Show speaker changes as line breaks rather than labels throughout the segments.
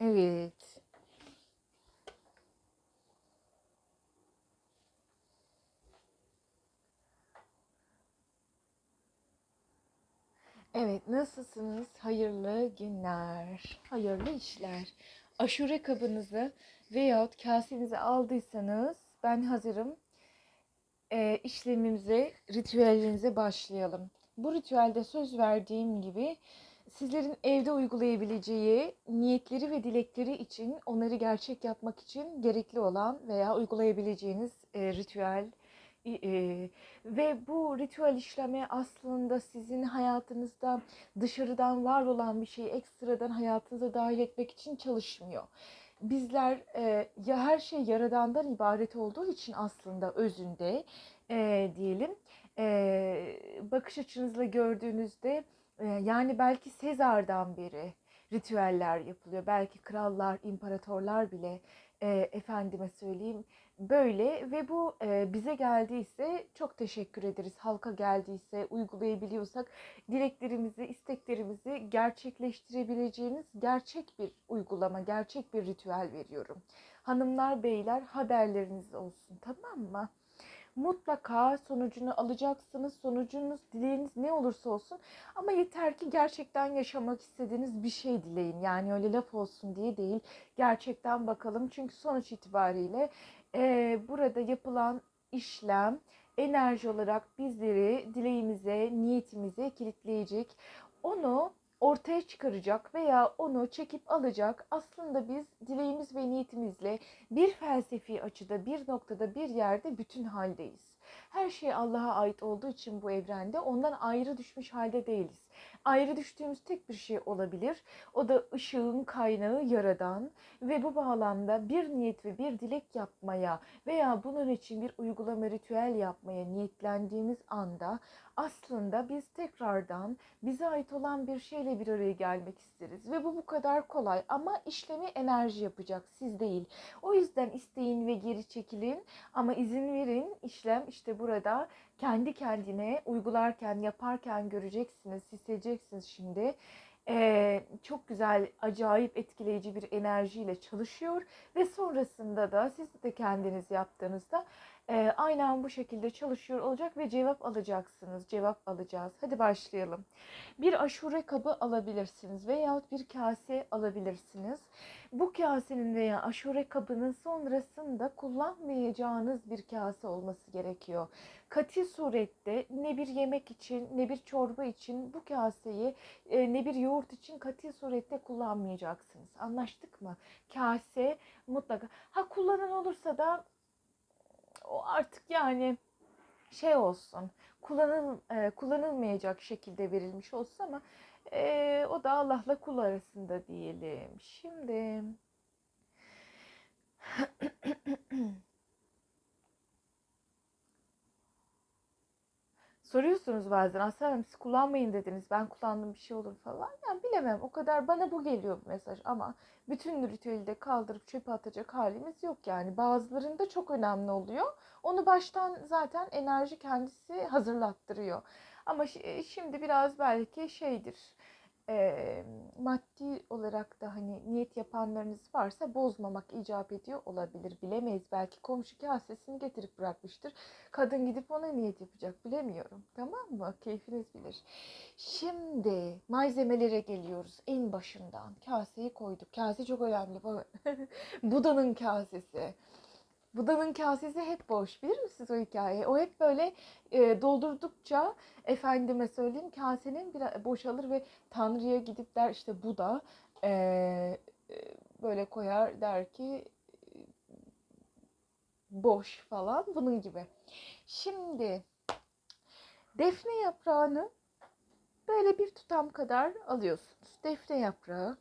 Evet. Evet, nasılsınız? Hayırlı günler, hayırlı işler. Aşure kabınızı veyahut kasenizi aldıysanız ben hazırım. Ee, işlemimize, ritüellerinize başlayalım. Bu ritüelde söz verdiğim gibi sizlerin evde uygulayabileceği niyetleri ve dilekleri için onları gerçek yapmak için gerekli olan veya uygulayabileceğiniz e, ritüel e, e, ve bu ritüel işlemi aslında sizin hayatınızda dışarıdan var olan bir şeyi ekstradan hayatınıza dahil etmek için çalışmıyor. Bizler e, ya her şey yaradandan ibaret olduğu için aslında özünde e, diyelim e, bakış açınızla gördüğünüzde yani belki Sezar'dan beri ritüeller yapılıyor. Belki krallar, imparatorlar bile e, efendime söyleyeyim böyle ve bu e, bize geldiyse çok teşekkür ederiz. Halka geldiyse uygulayabiliyorsak dileklerimizi, isteklerimizi gerçekleştirebileceğimiz gerçek bir uygulama, gerçek bir ritüel veriyorum. Hanımlar, beyler haberleriniz olsun tamam mı? Mutlaka sonucunu alacaksınız. Sonucunuz, dileğiniz ne olursa olsun. Ama yeter ki gerçekten yaşamak istediğiniz bir şey dileyin. Yani öyle laf olsun diye değil. Gerçekten bakalım. Çünkü sonuç itibariyle e, burada yapılan işlem enerji olarak bizleri dileğimize, niyetimize kilitleyecek. Onu ortaya çıkaracak veya onu çekip alacak. Aslında biz dileğimiz ve niyetimizle bir felsefi açıda, bir noktada, bir yerde bütün haldeyiz. Her şey Allah'a ait olduğu için bu evrende ondan ayrı düşmüş halde değiliz. Ayrı düştüğümüz tek bir şey olabilir. O da ışığın kaynağı yaradan ve bu bağlamda bir niyet ve bir dilek yapmaya veya bunun için bir uygulama ritüel yapmaya niyetlendiğimiz anda aslında biz tekrardan bize ait olan bir şeyle bir araya gelmek isteriz. Ve bu bu kadar kolay ama işlemi enerji yapacak siz değil. O yüzden isteyin ve geri çekilin ama izin verin işlem işte burada kendi kendine uygularken yaparken göreceksiniz, hissedeceksiniz şimdi. Ee, çok güzel, acayip etkileyici bir enerjiyle çalışıyor ve sonrasında da siz de kendiniz yaptığınızda e, aynen bu şekilde çalışıyor olacak ve cevap alacaksınız. Cevap alacağız. Hadi başlayalım. Bir aşure kabı alabilirsiniz veyahut bir kase alabilirsiniz. Bu kasenin veya aşure kabının sonrasında kullanmayacağınız bir kase olması gerekiyor. Kati surette ne bir yemek için ne bir çorba için bu kaseyi e, ne bir yoğurt için kati surette kullanmayacaksınız. Anlaştık mı? Kase mutlaka. Ha kullanan olursa da o artık yani şey olsun kullanıl e, kullanılmayacak şekilde verilmiş olsun ama e, o da Allah'la kul arasında diyelim. Şimdi soruyorsunuz bazen Aslanım siz kullanmayın dediniz ben kullandım bir şey olur falan. Yani bilemem o kadar bana bu geliyor bu mesaj ama bütün ritüeli de kaldırıp çöpe atacak halimiz yok yani. Bazılarında çok önemli oluyor. Onu baştan zaten enerji kendisi hazırlattırıyor. Ama şimdi biraz belki şeydir e, maddi olarak da hani niyet yapanlarınız varsa bozmamak icap ediyor olabilir. Bilemeyiz. Belki komşu kasesini getirip bırakmıştır. Kadın gidip ona niyet yapacak. Bilemiyorum. Tamam mı? Keyfiniz bilir. Şimdi malzemelere geliyoruz. En başından kaseyi koyduk. Kase çok önemli. Buda'nın kasesi. Buda'nın kasesi hep boş. Bilir misiniz o hikayeyi? O hep böyle e, doldurdukça efendime söyleyeyim kasenin bir boşalır ve Tanrı'ya gidip der işte Buda e, e, böyle koyar der ki boş falan bunun gibi. Şimdi defne yaprağını böyle bir tutam kadar alıyorsunuz. Defne yaprağı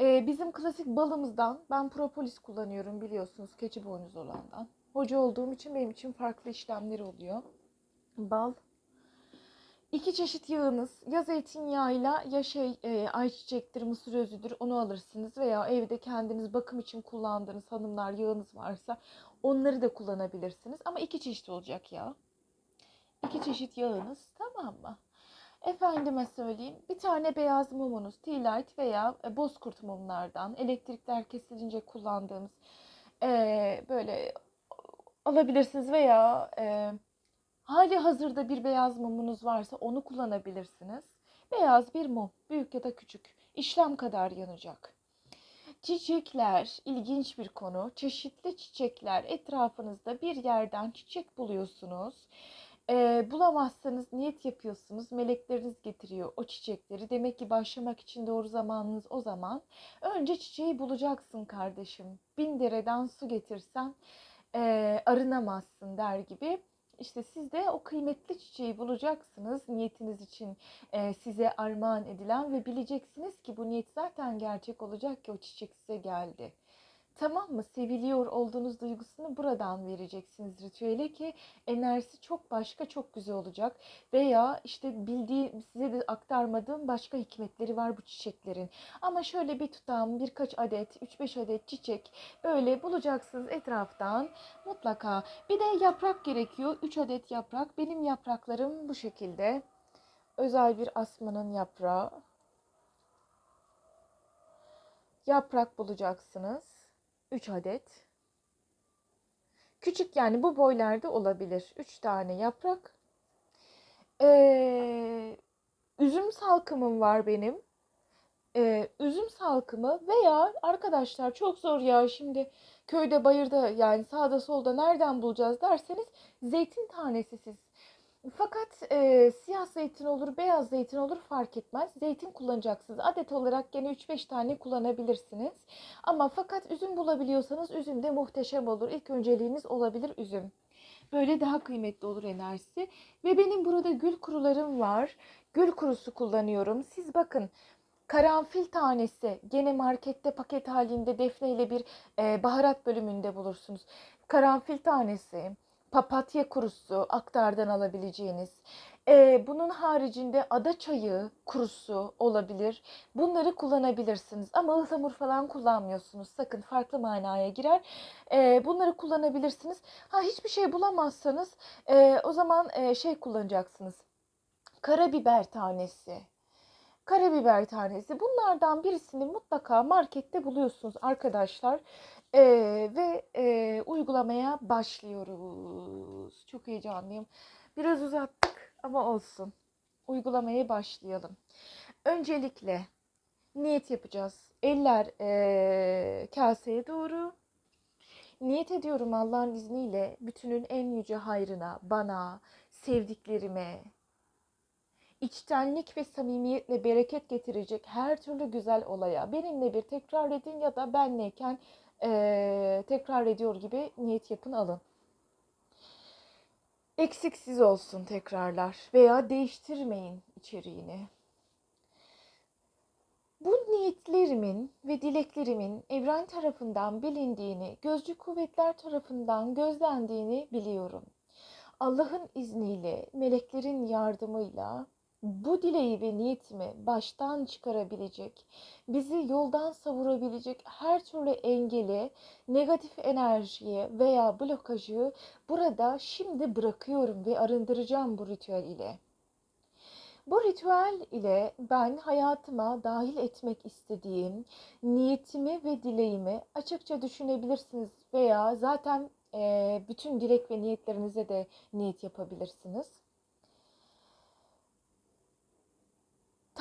ee, bizim klasik balımızdan ben propolis kullanıyorum biliyorsunuz keçi boynuz olandan. Hoca olduğum için benim için farklı işlemler oluyor. Bal. İki çeşit yağınız ya zeytinyağıyla ya şey e, ayçiçektir, mısır özüdür onu alırsınız veya evde kendiniz bakım için kullandığınız hanımlar yağınız varsa onları da kullanabilirsiniz. Ama iki çeşit olacak ya. İki çeşit yağınız tamam mı? Efendime söyleyeyim bir tane beyaz mumunuz tea light veya e, bozkurt mumlardan elektrikler kesilince kullandığımız e, böyle alabilirsiniz veya e, hali hazırda bir beyaz mumunuz varsa onu kullanabilirsiniz. Beyaz bir mum büyük ya da küçük işlem kadar yanacak. Çiçekler ilginç bir konu. Çeşitli çiçekler etrafınızda bir yerden çiçek buluyorsunuz. Ee, bulamazsanız niyet yapıyorsunuz. Melekleriniz getiriyor o çiçekleri. Demek ki başlamak için doğru zamanınız o zaman. Önce çiçeği bulacaksın kardeşim. Bin dereden su getirsen e, arınamazsın der gibi. İşte siz de o kıymetli çiçeği bulacaksınız niyetiniz için e, size armağan edilen ve bileceksiniz ki bu niyet zaten gerçek olacak ki o çiçek size geldi. Tamam mı? Seviliyor olduğunuz duygusunu buradan vereceksiniz ritüele ki enerjisi çok başka, çok güzel olacak. Veya işte bildiğim, size de aktarmadığım başka hikmetleri var bu çiçeklerin. Ama şöyle bir tutam, birkaç adet, 3-5 adet çiçek böyle bulacaksınız etraftan mutlaka. Bir de yaprak gerekiyor. 3 adet yaprak. Benim yapraklarım bu şekilde. Özel bir asmanın yaprağı. Yaprak bulacaksınız. 3 adet. Küçük yani bu boylarda olabilir. 3 tane yaprak. Ee, üzüm salkımım var benim. Ee, üzüm salkımı veya arkadaşlar çok zor ya şimdi köyde bayırda yani sağda solda nereden bulacağız derseniz zeytin tanesi siz fakat e, siyah zeytin olur, beyaz zeytin olur fark etmez. Zeytin kullanacaksınız. Adet olarak gene 3-5 tane kullanabilirsiniz. Ama fakat üzüm bulabiliyorsanız üzüm de muhteşem olur. İlk önceliğiniz olabilir üzüm. Böyle daha kıymetli olur enerjisi. Ve benim burada gül kurularım var. Gül kurusu kullanıyorum. Siz bakın karanfil tanesi gene markette paket halinde defne ile bir e, baharat bölümünde bulursunuz. Karanfil tanesi, papatya kurusu aktardan alabileceğiniz. Ee, bunun haricinde ada çayı kurusu olabilir. Bunları kullanabilirsiniz. Ama ıhlamur falan kullanmıyorsunuz. Sakın farklı manaya girer. Ee, bunları kullanabilirsiniz. Ha hiçbir şey bulamazsanız e, o zaman e, şey kullanacaksınız. Karabiber tanesi. Karabiber tanesi. Bunlardan birisini mutlaka markette buluyorsunuz arkadaşlar. Ee, ve e, uygulamaya başlıyoruz. Çok heyecanlıyım. Biraz uzattık ama olsun. Uygulamaya başlayalım. Öncelikle niyet yapacağız. Eller e, kaseye doğru. Niyet ediyorum Allah'ın izniyle bütünün en yüce hayrına, bana, sevdiklerime, içtenlik ve samimiyetle bereket getirecek her türlü güzel olaya benimle bir tekrar edin ya da benleyken e, tekrar ediyor gibi niyet yapın alın. Eksiksiz olsun tekrarlar veya değiştirmeyin içeriğini. Bu niyetlerimin ve dileklerimin evren tarafından bilindiğini, gözcü kuvvetler tarafından gözlendiğini biliyorum. Allah'ın izniyle, meleklerin yardımıyla bu dileği ve niyetimi baştan çıkarabilecek, bizi yoldan savurabilecek her türlü engeli, negatif enerjiye veya blokajı burada şimdi bırakıyorum ve arındıracağım bu ritüel ile. Bu ritüel ile ben hayatıma dahil etmek istediğim niyetimi ve dileğimi açıkça düşünebilirsiniz veya zaten bütün dilek ve niyetlerinize de niyet yapabilirsiniz.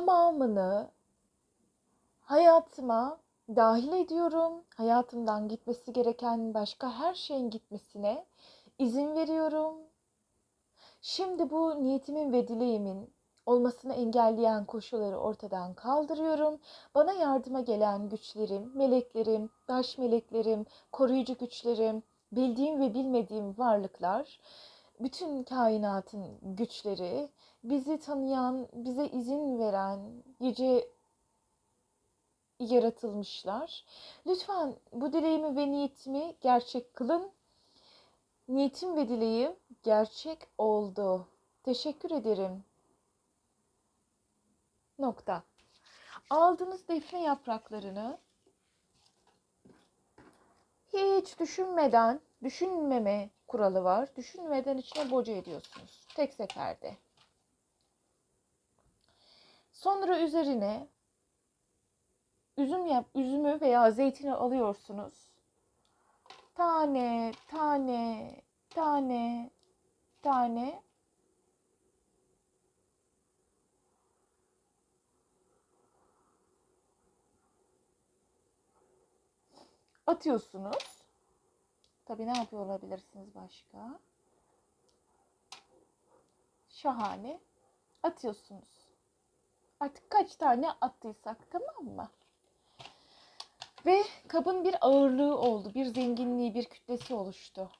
Tamamını hayatıma dahil ediyorum. Hayatımdan gitmesi gereken başka her şeyin gitmesine izin veriyorum. Şimdi bu niyetimin ve dileğimin olmasını engelleyen koşulları ortadan kaldırıyorum. Bana yardıma gelen güçlerim, meleklerim, baş meleklerim, koruyucu güçlerim, bildiğim ve bilmediğim varlıklar, bütün kainatın güçleri, bizi tanıyan, bize izin veren yüce yaratılmışlar. Lütfen bu dileğimi ve niyetimi gerçek kılın. Niyetim ve dileğim gerçek oldu. Teşekkür ederim. Nokta. Aldığınız defne yapraklarını hiç düşünmeden, düşünmeme kuralı var. Düşünmeden içine boca ediyorsunuz. Tek seferde. Sonra üzerine üzüm yap, üzümü veya zeytini alıyorsunuz. Tane, tane, tane, tane atıyorsunuz. Tabii ne yapıyor olabilirsiniz başka? Şahane. Atıyorsunuz. Artık kaç tane attıysak tamam mı? Ve kabın bir ağırlığı oldu, bir zenginliği, bir kütlesi oluştu.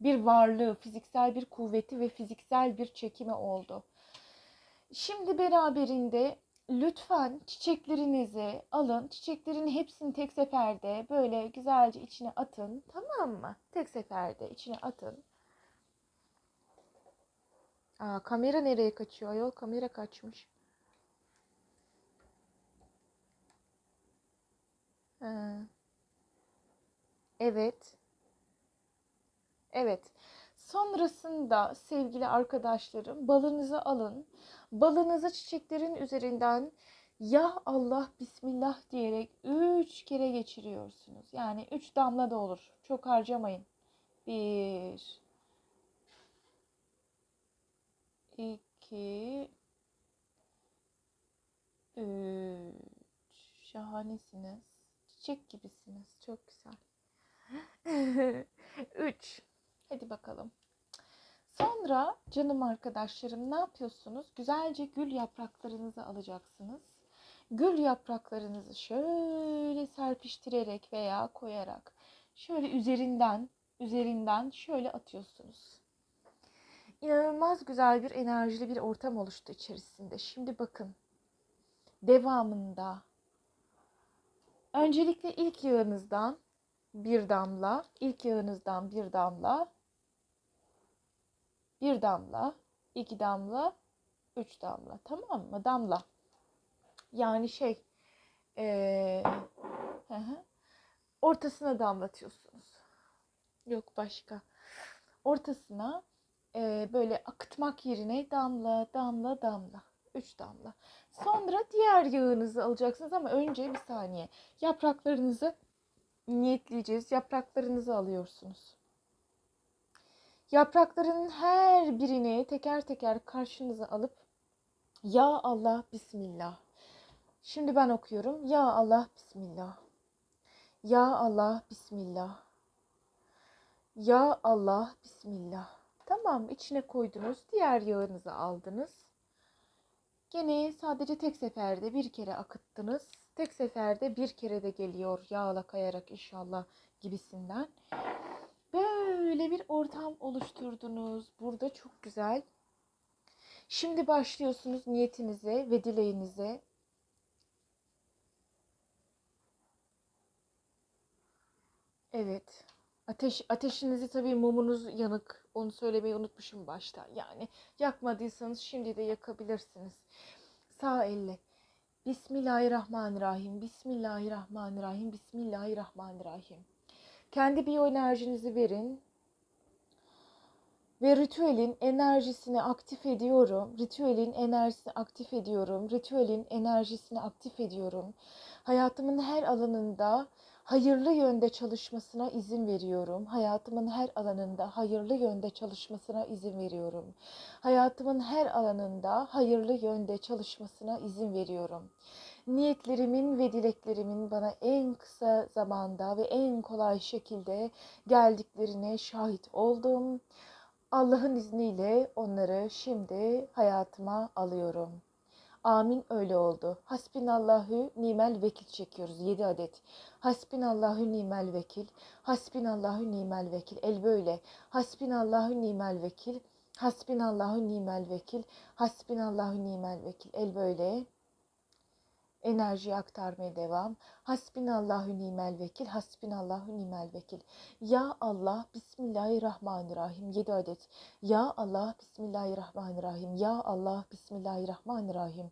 Bir varlığı, fiziksel bir kuvveti ve fiziksel bir çekimi oldu. Şimdi beraberinde lütfen çiçeklerinizi alın. Çiçeklerin hepsini tek seferde böyle güzelce içine atın. Tamam mı? Tek seferde içine atın. Aa, kamera nereye kaçıyor? Ayol kamera kaçmış. Ha. Evet. Evet. Sonrasında sevgili arkadaşlarım balınızı alın. Balınızı çiçeklerin üzerinden ya Allah Bismillah diyerek üç kere geçiriyorsunuz. Yani üç damla da olur. Çok harcamayın. Bir, iki, üç. Şahanesiniz. Çiçek gibisiniz. Çok güzel. Üç. Hadi bakalım. Sonra canım arkadaşlarım ne yapıyorsunuz? Güzelce gül yapraklarınızı alacaksınız. Gül yapraklarınızı şöyle serpiştirerek veya koyarak şöyle üzerinden üzerinden şöyle atıyorsunuz. İnanılmaz güzel bir enerjili bir ortam oluştu içerisinde. Şimdi bakın. Devamında öncelikle ilk yağınızdan bir damla, ilk yağınızdan bir damla, bir damla, iki damla, üç damla. Tamam mı? Damla. Yani şey, ee, hı hı. ortasına damlatıyorsunuz. Yok başka. Ortasına ee, böyle akıtmak yerine damla, damla, damla. Üç damla. Sonra diğer yağınızı alacaksınız ama önce bir saniye. Yapraklarınızı niyetleyeceğiz. Yapraklarınızı alıyorsunuz. Yaprakların her birini teker teker karşınıza alıp Ya Allah Bismillah. Şimdi ben okuyorum. Ya Allah Bismillah. Ya Allah Bismillah. Ya Allah Bismillah. Tamam içine koydunuz. Diğer yağınızı aldınız. Gene sadece tek seferde bir kere akıttınız. Tek seferde bir kere de geliyor yağla kayarak inşallah gibisinden. Böyle bir ortam oluşturdunuz. Burada çok güzel. Şimdi başlıyorsunuz niyetinize ve dileğinize. Evet. Ateş, ateşinizi tabii mumunuz yanık. Onu söylemeyi unutmuşum başta. Yani yakmadıysanız şimdi de yakabilirsiniz. Sağ elle. Bismillahirrahmanirrahim. Bismillahirrahmanirrahim. Bismillahirrahmanirrahim. Kendi biyoenerjinizi verin. Ve ritüelin enerjisini aktif ediyorum. Ritüelin enerjisini aktif ediyorum. Ritüelin enerjisini aktif ediyorum. Hayatımın her alanında hayırlı yönde çalışmasına izin veriyorum. Hayatımın her alanında hayırlı yönde çalışmasına izin veriyorum. Hayatımın her alanında hayırlı yönde çalışmasına izin veriyorum. Niyetlerimin ve dileklerimin bana en kısa zamanda ve en kolay şekilde geldiklerine şahit oldum. Allah'ın izniyle onları şimdi hayatıma alıyorum. Amin öyle oldu. Hasbinallahu nimel vekil çekiyoruz 7 adet. Hasbinallahu nimel vekil. Hasbinallahu nimel vekil. El böyle. Hasbinallahu nimel vekil. Hasbinallahu nimel vekil. Hasbinallahu nimel vekil. El böyle. Enerji aktarmaya devam. Hasbinallahu nimel vekil. Hasbinallahu nimel vekil. Ya Allah Bismillahirrahmanirrahim. 7 adet. Ya Allah Bismillahirrahmanirrahim. Ya Allah Bismillahirrahmanirrahim.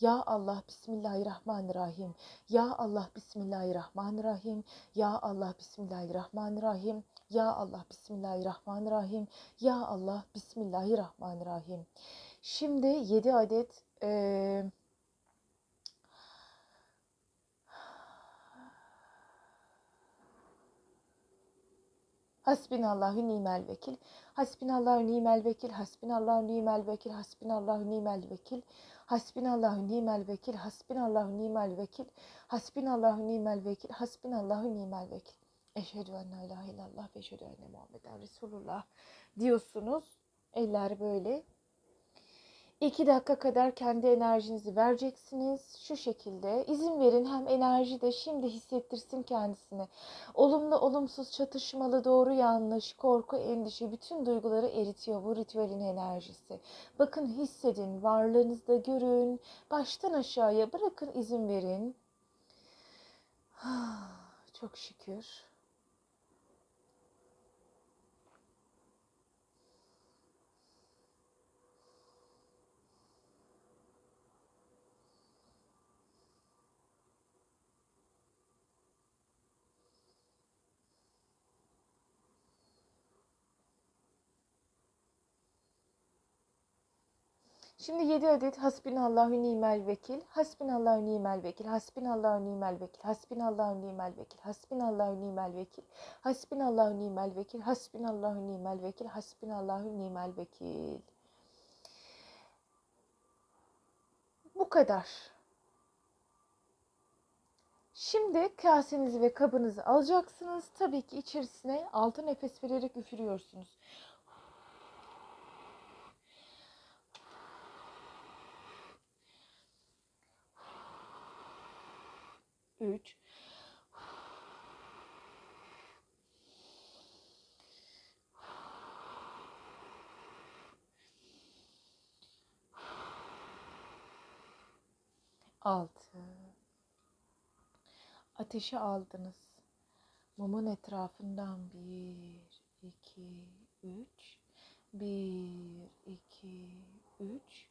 Ya Allah Bismillahirrahmanirrahim. Ya Allah Bismillahirrahmanirrahim. Ya Allah Bismillahirrahmanirrahim. Ya Allah Bismillahirrahmanirrahim. Ya Allah Bismillahirrahmanirrahim. Şimdi 7 adet e, Hasbinallahu nimel vekil. Hasbinallahu nimel vekil. Hasbinallahu nimel vekil. Hasbinallahu nimel vekil. Hasbinallahu nimel vekil. Hasbinallahu nimel vekil. Hasbinallahu nimel vekil. Hasbinallahu nimel vekil. Eşhedü en la ilahe illallah ve eşhedü enne Muhammeden Resulullah diyorsunuz. Eller böyle. İki dakika kadar kendi enerjinizi vereceksiniz. Şu şekilde izin verin hem enerji de şimdi hissettirsin kendisine. Olumlu, olumsuz, çatışmalı, doğru, yanlış, korku, endişe bütün duyguları eritiyor bu ritüelin enerjisi. Bakın hissedin, varlığınızda görün. Baştan aşağıya bırakın izin verin. Çok şükür. Şimdi 7 adet hasbinallahu nimel vekil, hasbinallahu nimel vekil, hasbinallahu nimel vekil, hasbinallahu nimel vekil, hasbinallahu nimel vekil, hasbinallahu nimel vekil, hasbinallahu nimel vekil, hasbinallahu nimel vekil. Bu kadar. Şimdi kasenizi ve kabınızı alacaksınız. Tabii ki içerisine altı nefes vererek üfürüyorsunuz. Üç. Altı. Ateşi aldınız. Mumun etrafından bir, iki, üç. Bir, iki, üç.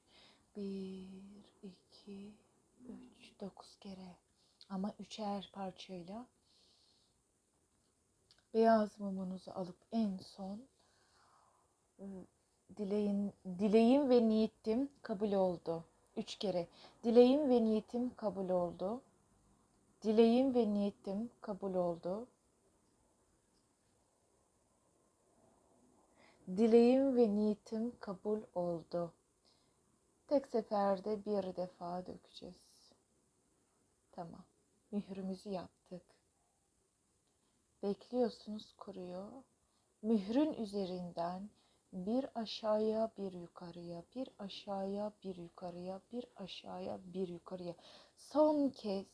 Bir, iki, üç. Dokuz kere. Ama üçer parçayla beyaz mumunuzu alıp en son ıı, dileğin, dileğim ve niyetim kabul oldu. Üç kere. Dileğim ve niyetim kabul oldu. Dileğim ve niyetim kabul oldu. Dileğim ve niyetim kabul oldu. Tek seferde bir defa dökeceğiz. Tamam. Mührümüzü yaptık. Bekliyorsunuz kuruyor. Mührün üzerinden bir aşağıya bir yukarıya, bir aşağıya bir yukarıya, bir aşağıya bir yukarıya. Son kez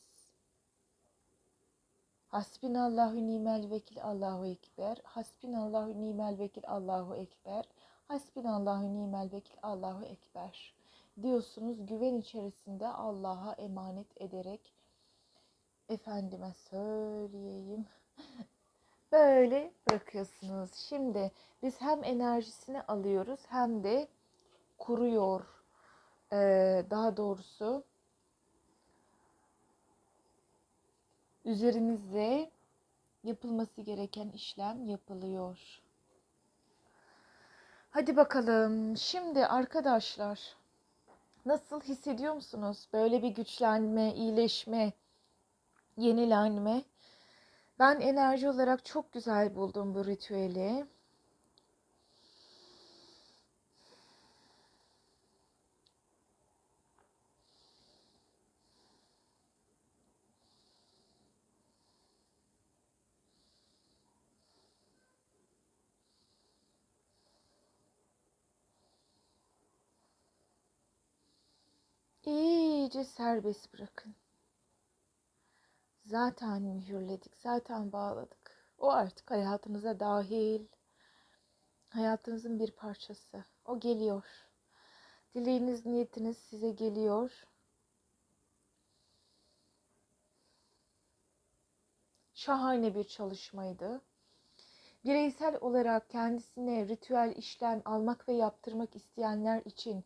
Hasbinallahu nimel vekil Allahu ekber. Hasbinallahu nimel vekil Allahu ekber. Hasbinallahu nimel vekil Allahu ekber. Diyorsunuz güven içerisinde Allah'a emanet ederek efendime söyleyeyim. Böyle bırakıyorsunuz. Şimdi biz hem enerjisini alıyoruz hem de kuruyor. Ee, daha doğrusu üzerinizde yapılması gereken işlem yapılıyor. Hadi bakalım. Şimdi arkadaşlar nasıl hissediyor musunuz? Böyle bir güçlenme, iyileşme, yenilenme. Ben enerji olarak çok güzel buldum bu ritüeli. İyice serbest bırakın. Zaten mühürledik, zaten bağladık. O artık hayatınıza dahil. Hayatınızın bir parçası. O geliyor. Dileğiniz, niyetiniz size geliyor. Şahane bir çalışmaydı. Bireysel olarak kendisine ritüel işlem almak ve yaptırmak isteyenler için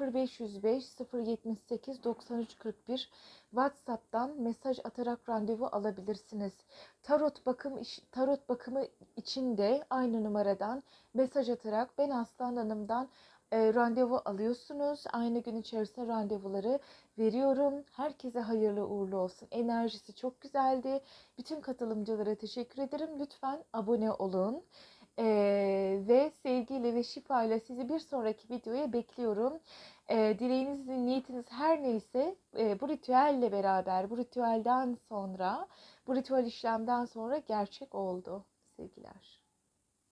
0505 078 9341 WhatsApp'tan mesaj atarak randevu alabilirsiniz. Tarot bakım tarot bakımı için de aynı numaradan mesaj atarak ben Aslan Hanım'dan e, randevu alıyorsunuz. Aynı gün içerisinde randevuları veriyorum. Herkese hayırlı uğurlu olsun. Enerjisi çok güzeldi. Bütün katılımcılara teşekkür ederim. Lütfen abone olun. Ee, ve sevgiyle ve şifayla sizi bir sonraki videoya bekliyorum. Ee, dileğiniz, niyetiniz her neyse e, bu ritüelle beraber, bu ritüelden sonra, bu ritüel işlemden sonra gerçek oldu sevgiler.